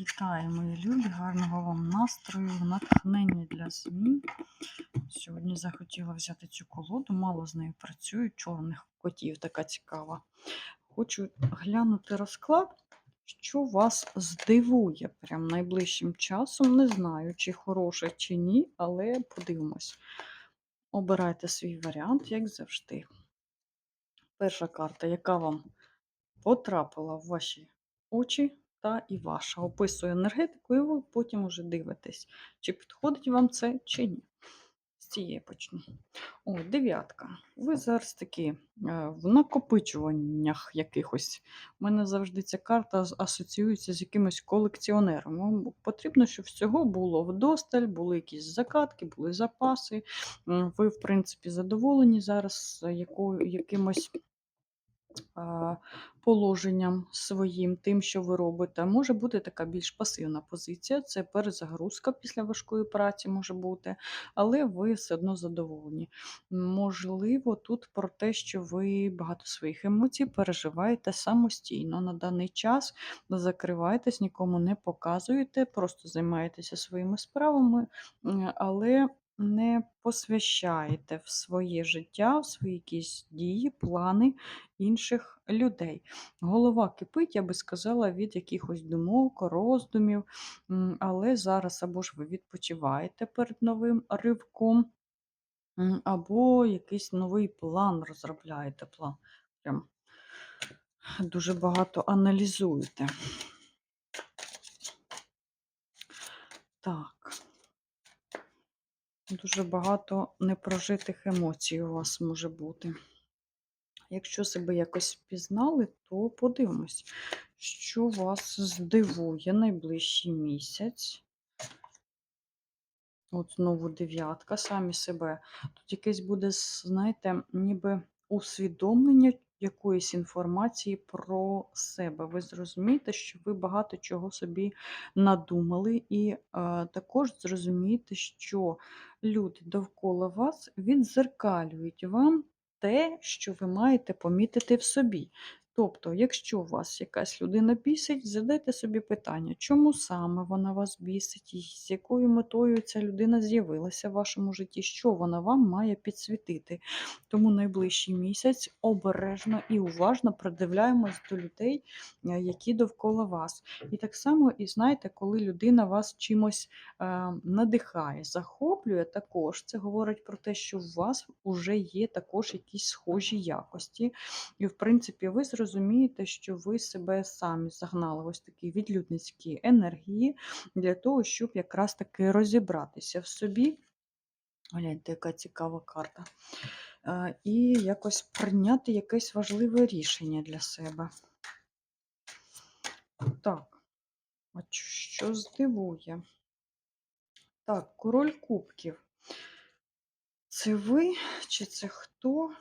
Вітаю, мої любі, гарного вам настрою, натхнення для змін. Сьогодні захотіла взяти цю колоду, мало з нею працюю, чорних котів така цікава. Хочу глянути розклад, що вас здивує прям найближчим часом. Не знаю, чи хороше, чи ні, але подивимось. Обирайте свій варіант, як завжди. Перша карта, яка вам потрапила в ваші очі та і ваша. Описує енергетику, і ви потім уже дивитесь, чи підходить вам це, чи ні. З цієї почну. О, дев'ятка. Ви зараз такі е, в накопичуваннях якихось. У мене завжди ця карта асоціюється з якимось колекціонером. Вам потрібно, щоб всього було вдосталь, були якісь закатки, були запаси. Ви, в принципі, задоволені зараз якою, якимось положенням своїм, тим, що ви робите. Може бути така більш пасивна позиція, це перезагрузка після важкої праці може бути, але ви все одно задоволені. Можливо, тут про те, що ви багато своїх емоцій переживаєте самостійно на даний час, закриваєтесь, нікому не показуєте, просто займаєтеся своїми справами, але не посвящаєте в своє життя, в свої якісь дії, плани інших людей. Голова кипить, я би сказала, від якихось думок, роздумів, але зараз або ж ви відпочиваєте перед новим ривком, або якийсь новий план розробляєте. План. Прям дуже багато аналізуєте. Так. Дуже багато непрожитих емоцій у вас може бути. Якщо себе якось впізнали, то подивимось, що вас здивує найближчий місяць. От знову дев'ятка, самі себе. Тут якесь буде, знаєте, ніби усвідомлення якоїсь інформації про себе. Ви зрозумієте, що ви багато чого собі надумали, і е, також зрозумієте, що люди довкола вас відзеркалюють вам те, що ви маєте помітити в собі. Тобто, якщо вас якась людина бісить, задайте собі питання, чому саме вона вас бісить, і з якою метою ця людина з'явилася в вашому житті, що вона вам має підсвітити. Тому найближчий місяць обережно і уважно придивляємось до людей, е, які довкола вас. І так само, і знаєте, коли людина вас чимось е, надихає, захоплює також, це говорить про те, що у вас вже є також якісь схожі якості. І, в принципі, ви зрозумієте, що ви себе самі загнали ось такі відлюдницькі енергії для того, щоб якраз таки розібратися в собі. Гляньте, яка цікава карта. Е, І якось прийняти якесь важливе рішення для себе. Так, а що здивує? Так, король кубків. Це ви? Чи це хто?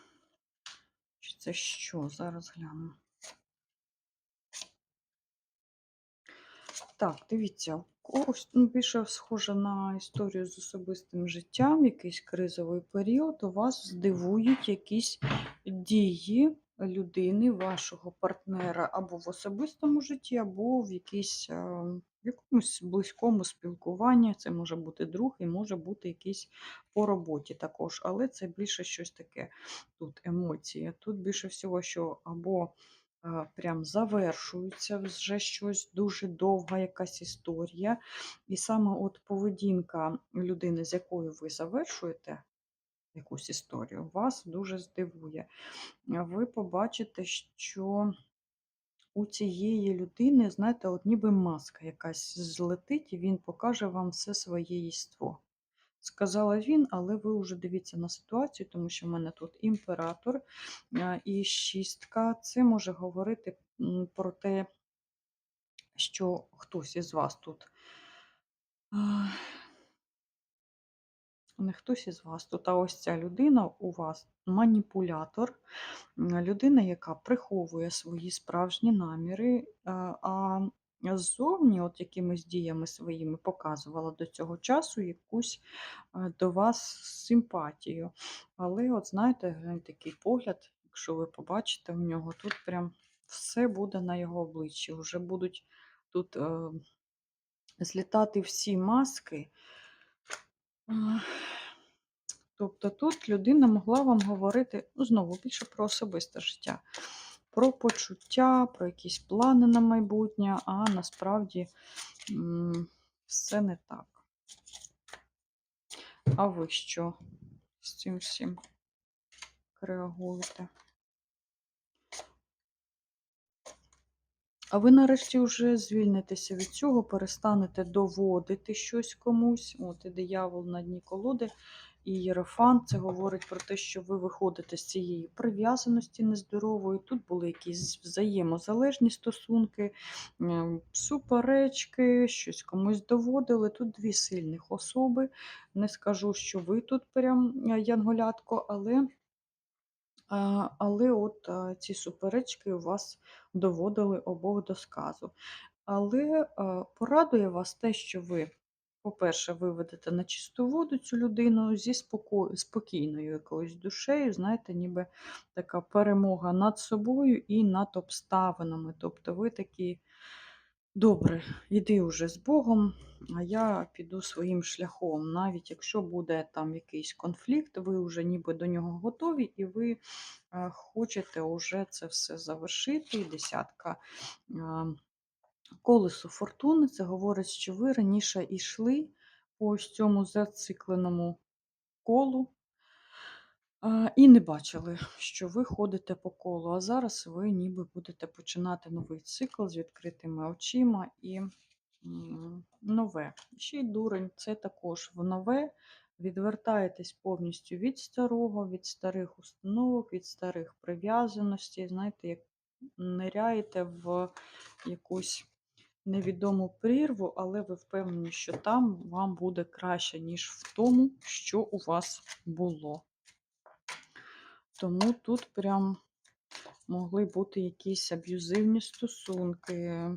Це що? Зараз гляну. Так, дивіться, когось ну, більше схоже на історію з особистим життям, якийсь кризовий період, у вас здивують якісь дії людини, вашого партнера або в особистому житті, або в якійсь, е, в якомусь близькому спілкуванні. Це може бути друг і може бути якийсь по роботі також. Але це більше щось таке тут емоції. Тут більше всього, що або а, прям завершується вже щось дуже довга якась історія. І саме от поведінка людини, з якою ви завершуєте якусь історію, вас дуже здивує. Ви побачите, що у цієї людини, знаєте, от ніби маска якась злетить, і він покаже вам все своє єство. Сказала він, але ви вже дивіться на ситуацію, тому що в мене тут імператор і шістка. Це може говорити про те, що хтось із вас тут. Не хтось із вас тут, а ось ця людина у вас маніпулятор, людина, яка приховує свої справжні наміри, а а ззовні, от якимись діями своїми показувала до цього часу якусь е, до вас симпатію. Але, от знаєте, такий погляд, якщо ви побачите в нього, тут прям все буде на його обличчі. Вже будуть тут е, злітати всі маски. Тобто тут людина могла вам говорити, ну, знову більше про особисте життя, про почуття, про якісь плани на майбутнє, а насправді все не так. А ви що з цим всім реагуєте? А ви нарешті вже звільнитеся від цього, перестанете доводити щось комусь. От і диявол на дні колоди, і Єрофант. Це говорить про те, що ви виходите з цієї прив'язаності нездорової. Тут були якісь взаємозалежні стосунки, суперечки, щось комусь доводили. Тут дві сильних особи. Не скажу, що ви тут прям е, янголятко, але. Але от ці суперечки у вас доводили обох до сказу. Але порадує вас те, що ви, по-перше, виведете на чисту воду цю людину зі спокійною якоюсь душею, знаєте, ніби така перемога над собою і над обставинами. Тобто ви такі. Добре, йди уже з Богом, а я піду своїм шляхом. Навіть якщо буде там якийсь конфлікт, ви вже ніби до нього готові, і ви е, хочете вже це все завершити. Десятка е, колесу фортуни це говорить, що ви раніше йшли по ось цьому зацикленому колу. І не бачили, що ви ходите по колу, а зараз ви ніби будете починати новий цикл з відкритими очима і нове. Ще й дурень, це також в нове. Відвертаєтесь повністю від старого, від старих установок, від старих прив'язаностей. Знаєте, як ниряєте в якусь невідому прірву, але ви впевнені, що там вам буде краще, ніж в тому, що у вас було. Тому тут прям могли бути якісь аб'юзивні стосунки.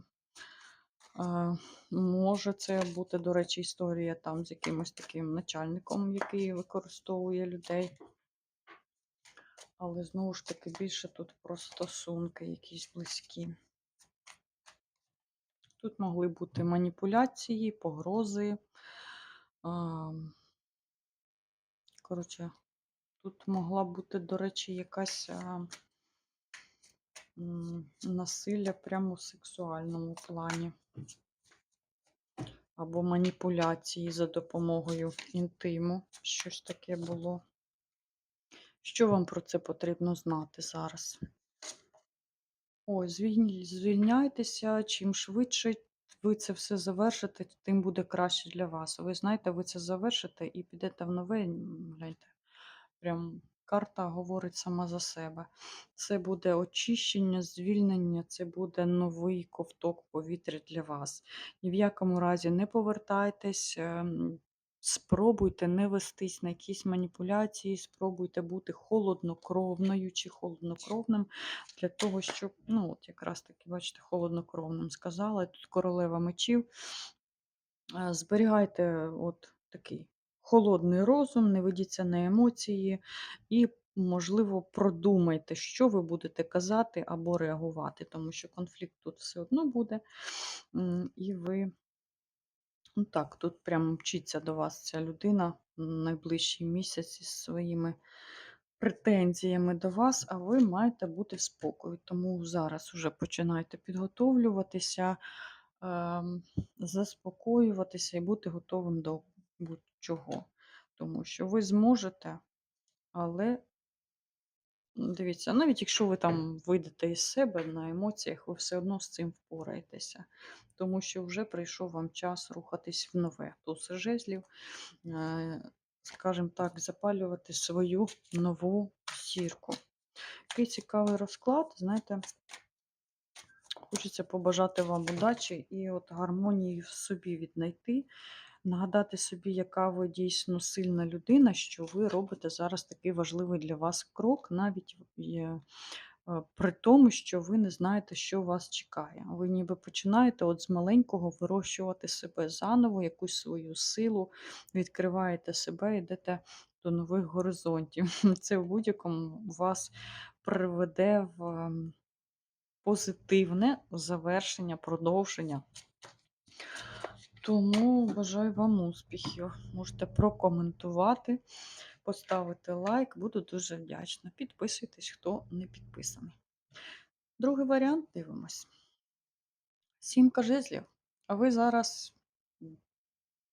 Може це бути, до речі, історія там з якимось таким начальником, який використовує людей. Але знову ж таки більше тут про стосунки якісь близькі. Тут могли бути маніпуляції, погрози. Коротше, тут могла бути, до речі, якась а, м, насилля прямо в сексуальному плані. Або маніпуляції за допомогою інтиму. Щось таке було. Що вам про це потрібно знати зараз? Ой, звільняйтеся, чим швидше ви це все завершите, тим буде краще для вас. Ви знаєте, ви це завершите і підете в нове, гляньте, прям карта говорить сама за себе. Це буде очищення, звільнення, це буде новий ковток повітря для вас. Ні в якому разі не повертайтесь, ем, спробуйте не вестись на якісь маніпуляції, спробуйте бути холоднокровною чи холоднокровним для того, щоб, ну, от якраз таки, бачите, холоднокровним сказала. Тут королева мечів. Е, Зберігайте от такий холодний розум, не ведіться на емоції і, можливо, продумайте, що ви будете казати або реагувати, тому що конфлікт тут все одно буде. І ви, ну так, тут прямо мчиться до вас ця людина м, найближчий місяць із своїми претензіями до вас, а ви маєте бути в спокою. Тому зараз вже починайте підготовлюватися, ем, заспокоюватися і бути готовим до будь-чого. Тому що ви зможете, але дивіться, навіть якщо ви там вийдете із себе на емоціях, ви все одно з цим впораєтеся. Тому що вже прийшов вам час рухатись в нове. Туз жезлів, е, скажімо так, запалювати свою нову зірку. Який цікавий розклад, знаєте, хочеться побажати вам удачі і от гармонії в собі віднайти, нагадати собі, яка ви дійсно сильна людина, що ви робите зараз такий важливий для вас крок, навіть е, при тому, що ви не знаєте, що вас чекає. Ви ніби починаєте от з маленького вирощувати себе заново, якусь свою силу, відкриваєте себе, йдете до нових горизонтів. Це в будь-якому вас приведе в ем, позитивне завершення, продовження Тому бажаю вам успіхів. Можете прокоментувати, поставити лайк, буду дуже вдячна. Підписуйтесь, хто не підписаний. Другий варіант дивимось. Сімка жезлів. А ви зараз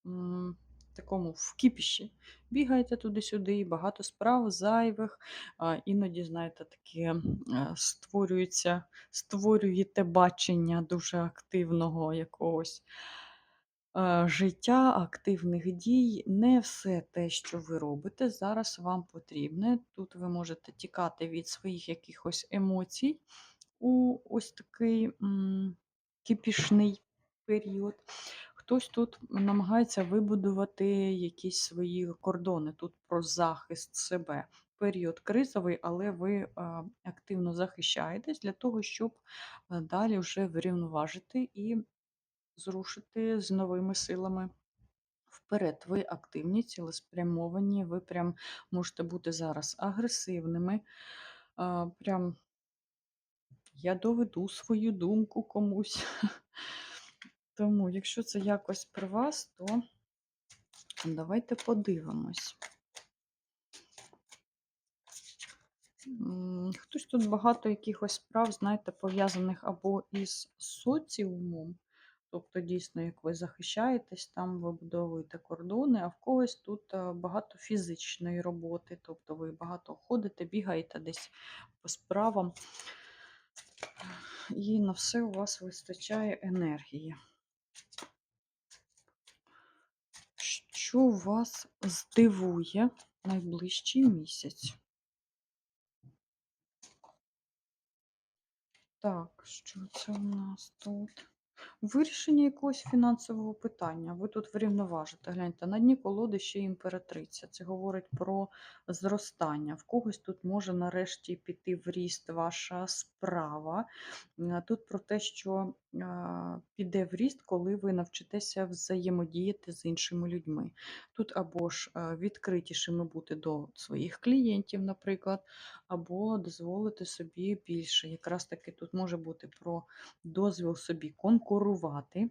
в такому в кіпіші. Бігаєте туди-сюди, багато справ зайвих. Іноді, знаєте, таке створюється, створюєте бачення дуже активного якогось життя, активних дій. Не все те, що ви робите, зараз вам потрібне. Тут ви можете тікати від своїх якихось емоцій у ось такий м, кипішний період. Хтось тут намагається вибудувати якісь свої кордони. Тут про захист себе. Період кризовий, але ви е, активно захищаєтесь для того, щоб е, далі вже врівноважити і зрушити з новими силами вперед. Ви активні, цілеспрямовані, ви прям можете бути зараз агресивними. а, Прям я доведу свою думку комусь. Тому, якщо це якось про вас, то давайте подивимось. Хтось тут багато якихось справ, знаєте, пов'язаних або із соціумом, тобто, дійсно, як ви захищаєтесь, там вибудовуєте кордони, а в когось тут е, багато фізичної роботи, тобто ви багато ходите, бігаєте десь по справам, і на все у вас вистачає енергії. Що вас здивує найближчий місяць? Так, що це у нас тут? Вирішення якогось фінансового питання. Ви тут врівноважите. Гляньте, на дні колоди ще імператриця. Це говорить про зростання. В когось тут може нарешті піти в ріст ваша справа. Е, Тут про те, що піде в ріст, коли ви навчитеся взаємодіяти з іншими людьми. Тут або ж е, відкритішими бути до своїх клієнтів, наприклад, або дозволити собі більше. Якраз таки тут може бути про дозвіл собі конкурувати.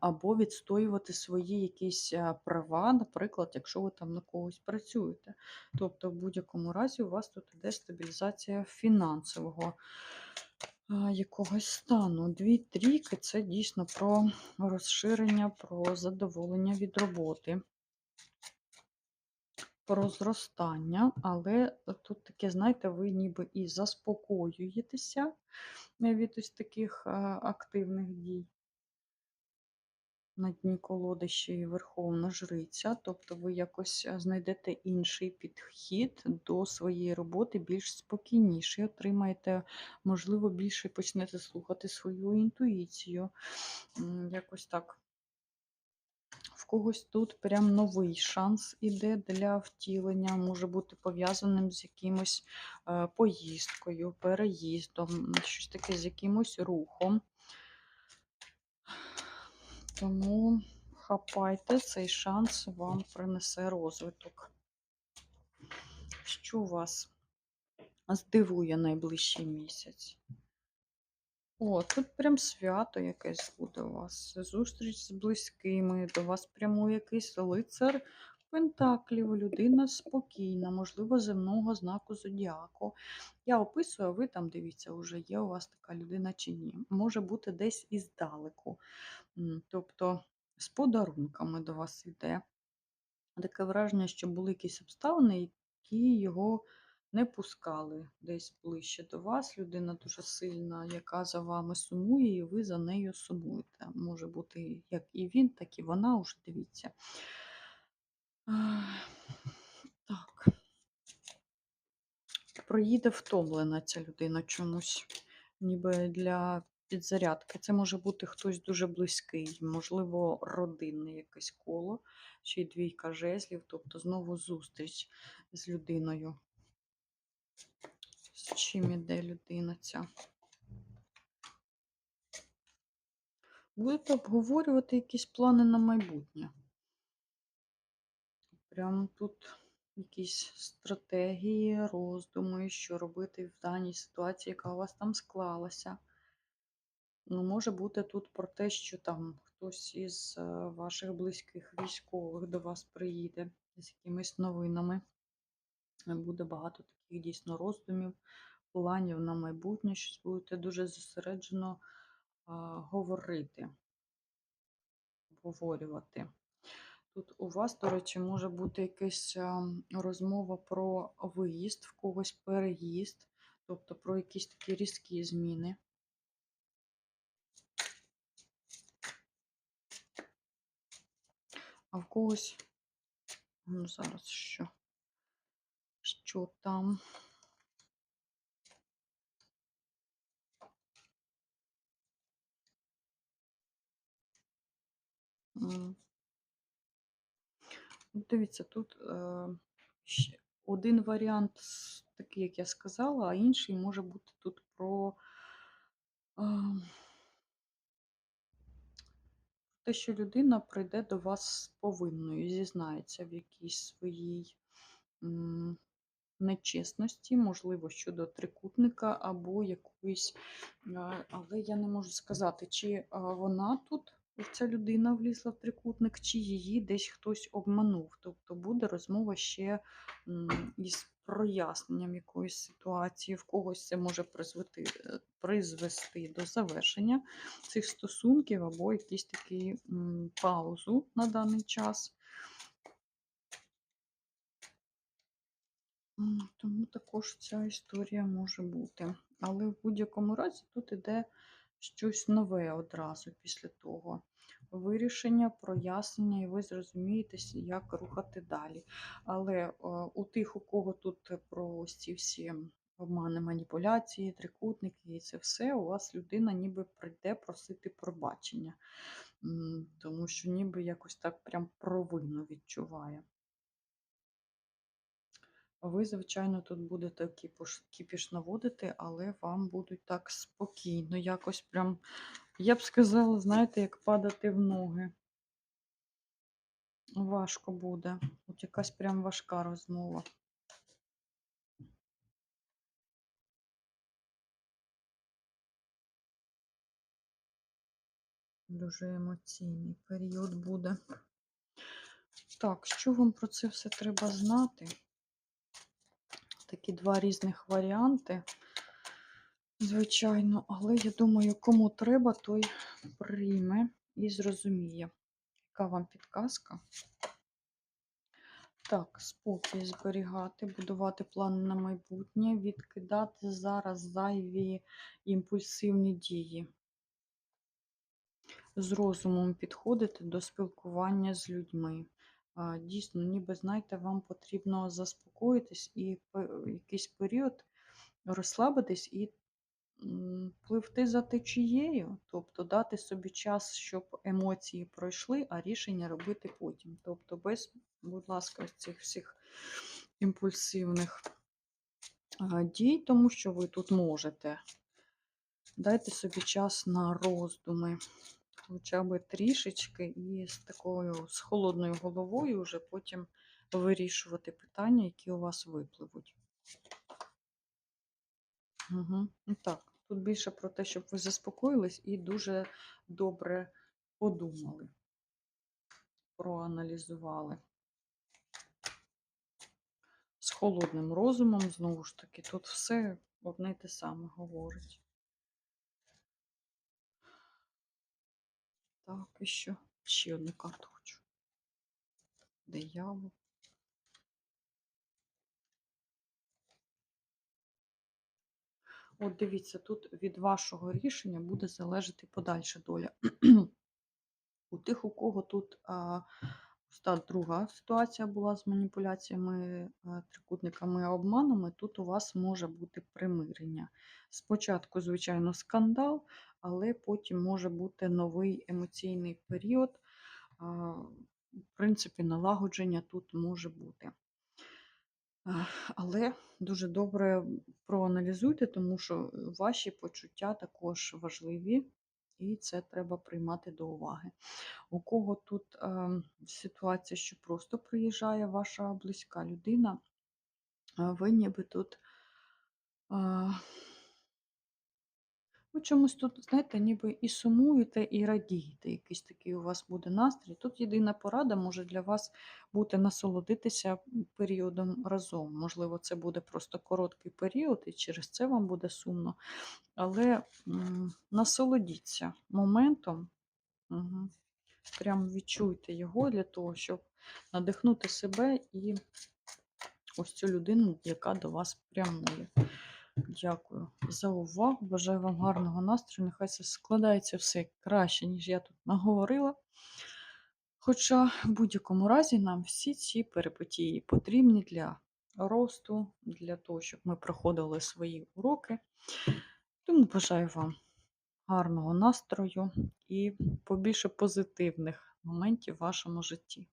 Або відстоювати свої якісь права, наприклад, якщо ви там на когось працюєте. Тобто, в будь-якому разі у вас тут іде стабілізація фінансового якогось стану. Дві трійки це дійсно про розширення, про задоволення від роботи про зростання, але тут таке, знаєте, ви ніби і заспокоюєтеся від ось таких е, активних дій. На дні колоди ще й Верховна Жриця, тобто ви якось е, знайдете інший підхід до своєї роботи, більш спокійніший, отримаєте, можливо, більше почнете слухати свою інтуїцію. Якось так. В когось тут прям новий шанс іде для втілення, може бути пов'язаним з якимось е, поїздкою, переїздом, щось таке з якимось рухом. Тому хапайте, цей шанс вам принесе розвиток. Що вас здивує найближчий місяць? О, тут прям свято якесь буде у вас. Зустріч з близькими, до вас прямує якийсь лицар Пентаклів, людина спокійна, можливо, земного знаку зодіаку. Я описую, а ви там дивіться, вже є у вас така людина чи ні. Може бути десь іздалеку. Тобто з подарунками до вас йде. Таке враження, що були якісь обставини, які його не пускали десь ближче до вас. Людина дуже сильна, яка за вами сумує, і ви за нею сумуєте. Може бути як і він, так і вона, уже дивіться. Ах, Так. Проїде втомлена ця людина чомусь, ніби для підзарядки. Це може бути хтось дуже близький, можливо, родинне якесь коло, ще й двійка жезлів, тобто знову зустріч з людиною. З чим іде людина ця? Будете обговорювати якісь плани на майбутнє. Прямо тут якісь стратегії, роздуми, що робити в даній ситуації, яка у вас там склалася. Ну, може бути тут про те, що там хтось із е, ваших близьких військових до вас приїде з якимись новинами. Буде багато таких дійсно роздумів, планів на майбутнє, щось будете дуже зосереджено а, говорити, обговорювати. Тут у вас, до речі, може бути якась розмова про виїзд, в когось переїзд, тобто про якісь такі різкі зміни. А в когось, ну зараз що? Що там? М. Ну, Дивіться, тут е, ще один варіант такий, як я сказала, а інший може бути тут про те, що людина прийде до вас повинною, зізнається в якійсь своїй нечесності, можливо, щодо трикутника або якоїсь, е, але я не можу сказати, чи е, вона тут, ця людина влізла в трикутник, чи її десь хтось обманув. Тобто буде розмова ще із проясненням якоїсь ситуації, в когось це може призвести, е, призвести до завершення цих стосунків або якийсь такий паузу на даний час. Тому також ця історія може бути. Але в будь-якому разі тут іде щось нове одразу після того. Вирішення, прояснення, і ви зрозумієтеся, як рухати далі. Але е, у тих, у кого тут про ось ці всі обмани, маніпуляції, трикутники і це все, у вас людина ніби прийде просити пробачення. Тому що ніби якось так прям провину відчуває. Ви, звичайно, тут будете кіпіш, наводити, але вам будуть так спокійно, якось прям, я б сказала, знаєте, як падати в ноги. Важко буде. От якась прям важка розмова. Дуже емоційний період буде. Так, що вам про це все треба знати? Такі два різних варіанти, звичайно, але я думаю, кому треба, той прийме і зрозуміє, яка вам підказка. Так, спокій зберігати, будувати плани на майбутнє, відкидати зараз зайві імпульсивні дії. З розумом підходити до спілкування з людьми. Дійсно, ніби, знаєте, вам потрібно заспокоїтись і пе- якийсь період розслабитись і пливти за течією, тобто дати собі час, щоб емоції пройшли, а рішення робити потім. Тобто, без, будь ласка, цих всіх імпульсивних дій, тому що ви тут можете. Дайте собі час на роздуми, хоча б трішечки, і з такою з холодною головою вже потім вирішувати питання, які у вас випливуть. Угу. Так, тут більше про те, щоб ви заспокоїлись і дуже добре подумали, проаналізували. З холодним розумом, знову ж таки, тут все одне й те саме говорить. Так, і що? Ще одну карту хочу. Диявол. От дивіться, тут від вашого рішення буде залежати подальша доля. У тих, у кого тут а, друга ситуація була з маніпуляціями, трикутниками, обманами, тут у вас може бути примирення. Спочатку, звичайно, скандал, але потім може бути новий емоційний період. В принципі, налагодження тут може бути. Але дуже добре проаналізуйте, тому що ваші почуття також важливі, і це треба приймати до уваги. У кого тут е, ситуація, що просто приїжджає ваша близька людина, ви ніби тут е, Ви чомусь тут, знаєте, ніби і сумуєте, і радієте. Якийсь такий у вас буде настрій. Тут єдина порада може для вас бути насолодитися періодом разом. Можливо, це буде просто короткий період, і через це вам буде сумно. Але м, насолодіться моментом. Угу. Прям відчуйте його для того, щоб надихнути себе і ось цю людину, яка до вас прямує. Дякую за увагу. Бажаю вам гарного настрою. Нехай це складається все краще, ніж я тут наговорила. Хоча в будь-якому разі нам всі ці перипетії потрібні для росту, для того, щоб ми проходили свої уроки. Тому бажаю вам гарного настрою і побільше позитивних моментів в вашому житті.